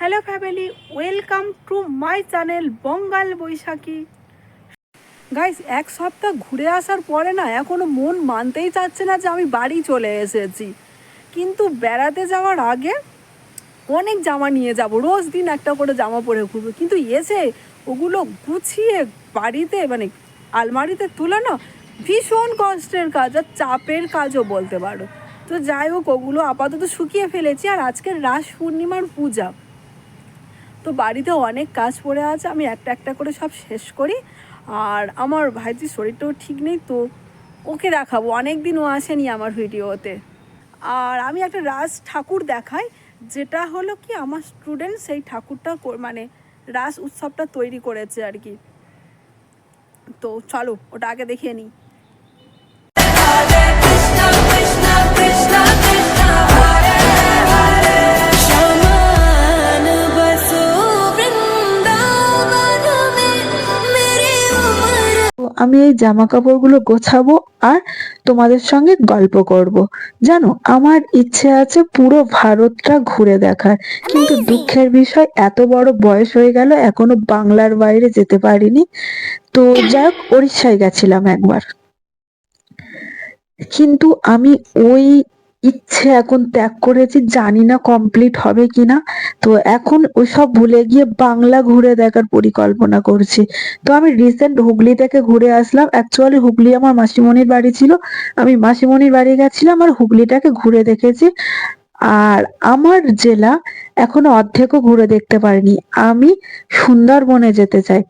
Hello family welcome to my channel Bangal Baishakhi guys এক সপ্তাহ ঘুরে আসার পরে না এখনও মন মানতেই চাচ্ছে না যে আমি বাড়ি চলে এসেছি। কিন্তু বেড়াতে যাওয়ার আগে অনেক জামা নিয়ে যাব, রোজ দিন একটা করে জামা পরে ঘুরবো। কিন্তু এসে ওগুলো গুছিয়ে বাড়িতে মানে আলমারিতে তুলে না ভীষণ কষ্টের কাজ আর চাপের কাজও বলতে পারো। তো যাই হোক, ওগুলো আপাতত শুকিয়ে ফেলেছি আর আজকে রাস পূর্ণিমার পূজা। তো বাড়িতে অনেক কাজ পড়ে আছে, আমি একটা একটা করে সব শেষ করি। আর আমার ভাইজির শরীরটাও ঠিক নেই, তো ওকে দেখাবো। অনেক দিন ও আসেনি আমার ভিডিওতে। আর আমি একটা রাজ ঠাকুর দেখাই, যেটা হলো কি, আমার স্টুডেন্ট সেই ঠাকুরটা কর- মানে রাস উৎসবটা তৈরি করেছে আর কি। তো চলো, ওটা আগে দেখিয়ে নিই। আমি এই জামা কাপড়গুলো গোছাবো আর তোমাদের সঙ্গে গল্প করব। জানো আমার ইচ্ছে আছে পুরো ভারতটা ঘুরে দেখার। কিন্তু দুঃখের বিষয় এত বড় বয়স হয়ে গেল এখনও বাংলার বাইরে যেতে পারিনি। তো যাই হোক উড়িষ্যায় গেছিলাম একবার। কিন্তু আমি ওই ইচ্ছে এখন ত্যাগ করেছি, জানি না কমপ্লিট হবে কিনা। তো এখন ওইসব ভুলে গিয়ে বাংলা ঘুরে দেখার পরিকল্পনা করছি। তো আমি রিসেন্ট হুগলি থেকে ঘুরে আসলাম। অ্যাকচুয়ালি হুগলি আমার মাসিমণির বাড়ি ছিল। আমি মাসিমণির বাড়ি গেছিলাম আর হুগলিটাকে ঘুরে দেখেছি। আর আমার জেলা এখনও অর্ধেকও ঘুরে দেখতে পারিনি। আমি সুন্দরবনে যেতে চাই।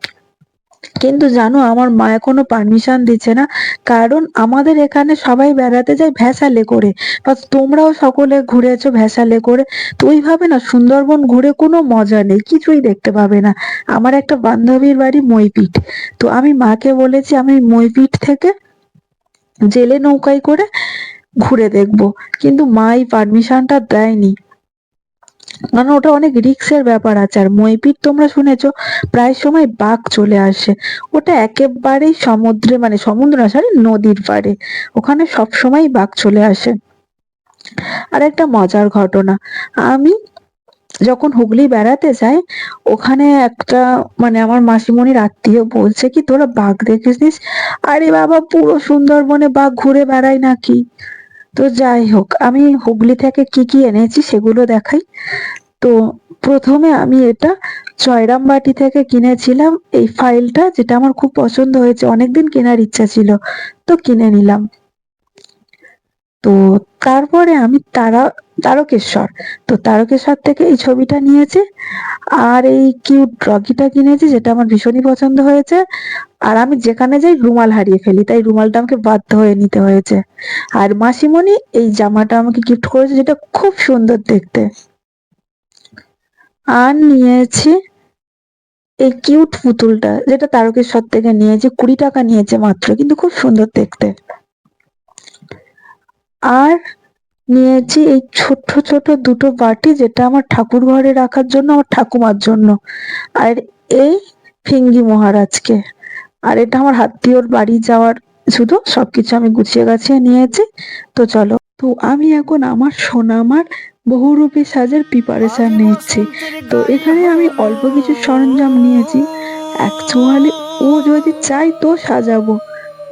কিন্তু জানো, আমার মা এখনও পারমিশন দিচ্ছে না। কারণ আমাদের এখানে সবাই বেড়াতে যায় ভ্যাসালে করে। বা তোমরাও সকলে ঘুরেছো ভ্যাসালে করে। তো ওইভাবে না, সুন্দরবন ঘুরে কোনো মজা নেই, কিছুই দেখতে পাবে না। আমার একটা বান্ধবীর বাড়ি মইপিঠ তো আমি মাকে বলেছি, আমি মইপিঠ থেকে জেলে নৌকায় করে ঘুরে দেখব। কিন্তু মা এই পারমিশনটা দেয়নি। কারণ ওটা অনেক রিস্কের ব্যাপার আছে। আর মইপিঠ তোমরা শুনেছো, প্রায় সময় বাঘ চলে আসে। ওটা একেবারেই সমুদ্রে মানে সমুদ্র না সরি নদীর পাড়ে। ওখানে সব সময় বাঘ চলে আসে। আর একটা মজার ঘটনা, আমি যখন হুগলি বেড়াতে যাই, ওখানে একটা মানে আমার মাসিমণির আত্মীয় বলছে কি, তোরা বাঘ দেখেছিস আরে বাবা, পুরো সুন্দরবনে বাঘ ঘুরে বেড়ায় নাকি? তো যাই হোক, আমি হুগলি থেকে কি কি এনেছি সেগুলো দেখাই। তো প্রথমে আমি এটা জয়রামবাটি থেকে কিনেছিলাম। এই ফাইলটা যেটা আমার খুব পছন্দ হয়েছে, অনেকদিন কেনার ইচ্ছা ছিল, তো কিনে নিলাম। তো তারপরে আমি তারা, তারকেশ্বর। তো তারকেশ্বর থেকে এই ছবিটা নিয়েছি। আর এই কিউট ডগিটা কিনেছি, যেটা আমার ভীষণই পছন্দ হয়েছে। আর আমি যেখানে যাই, রুমাল হারিয়ে ফেলি। তাই রুমালটা আমাকে বাধ্য হয়ে নিতে হয়েছে। আর মাসিমণি এই জামাটা আমাকে গিফট করেছে, যেটা খুব সুন্দর দেখতে। আর নিয়েছি এই কিউট পুতুলটা, যেটা তারকেশ্বর থেকে নিয়েছি। কুড়ি টাকা নিয়েছে মাত্র, কিন্তু খুব সুন্দর দেখতে। আর নিয়েছি এই ছোট্ট ছোট দুটো বাটি যেটা আমার ঠাকুর ঘরে রাখার জন্য আমার ঠাকুমার জন্য। আর এই ফিঙ্গি মহারাজকে। আর এটা আমার হাত্তিওর বাড়ি যাওয়ার শুধু সবকিছু আমি গুছিয়ে গাছিয়ে নিয়েছি। তো চলো তো আমি এখন আমার সোনামার বহুরূপী সাজের প্রিপারেশন নিচ্ছি। তো এখানে আমি অল্প কিছু সরঞ্জাম নিয়েছি। অ্যাকচুয়ালি ও যদি চাই তো সাজাবো।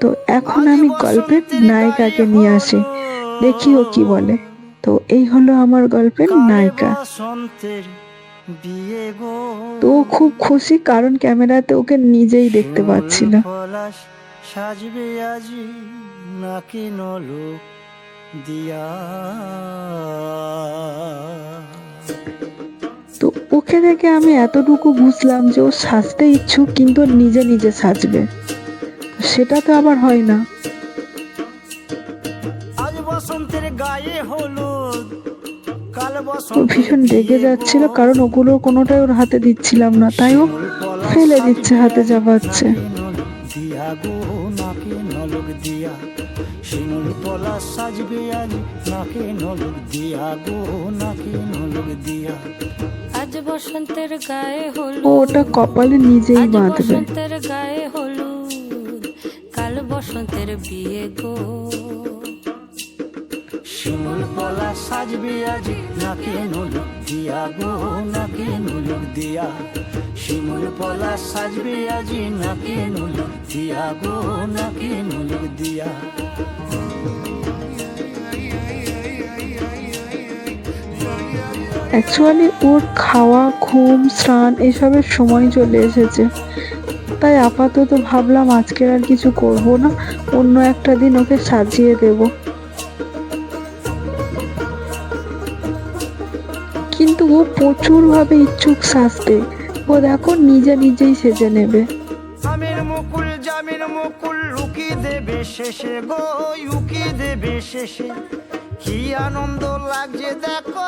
তো এখন আমি গল্পের নায়িকাকে নিয়ে আসি। দেখি ও কি বলে। তো এই হলো আমার গল্পের নায়িকা। তো খুব খুশি কারণ ক্যামেরাতে ওকে নিজেই দেখতে পাচ্ছি না। সাজবে আজি নাকি নলোক দিয়া তো ওকে দেখে আমি এতটুকু বুঝলাম যে ও সাজতে ইচ্ছুক, কিন্তু নিজে নিজে সাজবে। সেটা তো আবার হয় না। ও ভীষণ রেগে যাচ্ছিল কারণ ওগুলো কোনোটাই ওর হাতে দিচ্ছিলাম না। তাই ও ফেলে দিচ্ছে হাতে যা পাচ্ছে দিয়া গো নাকে নলক দিয়া। শিমুল পলা সাজবে আজ নাকে নলক দিয়া গো নাকে নলক দিয়া। আজ বসন্তের গায়ে ও ওটা কপালে নিজেই বাঁধবে। বসন্তের গায়ে হলুদ। কাল বসন্তের বিয়ে গো। শিমুল পলা সাজবে আজ। নাকে নলুক দিয়া গো নাকে নলুক দিয়া। শিমুল পলা সাজবে আজি। নাকে নলুক দিয়া গো নাকে নলুক দিয়া। অ্যাকচুয়ালি ওর খাওয়া, ঘুম, স্নান এসবের সময় চলে এসেছে। তাই আপাতত ভাবলাম আজকের আর কিছু করব না। অন্য একটা দিন ওকে সাজিয়ে দেব। কিন্তু ও প্রচুরভাবে ইচ্ছুক সাজতে ও দেখো নিজে নিজেই সেজে নেবে। আমের মুকুল, জামের মুকুল লুকি দেবে শেষে গো ইউকি দেবে শেষে। কি আনন্দ লাগছে দেখো।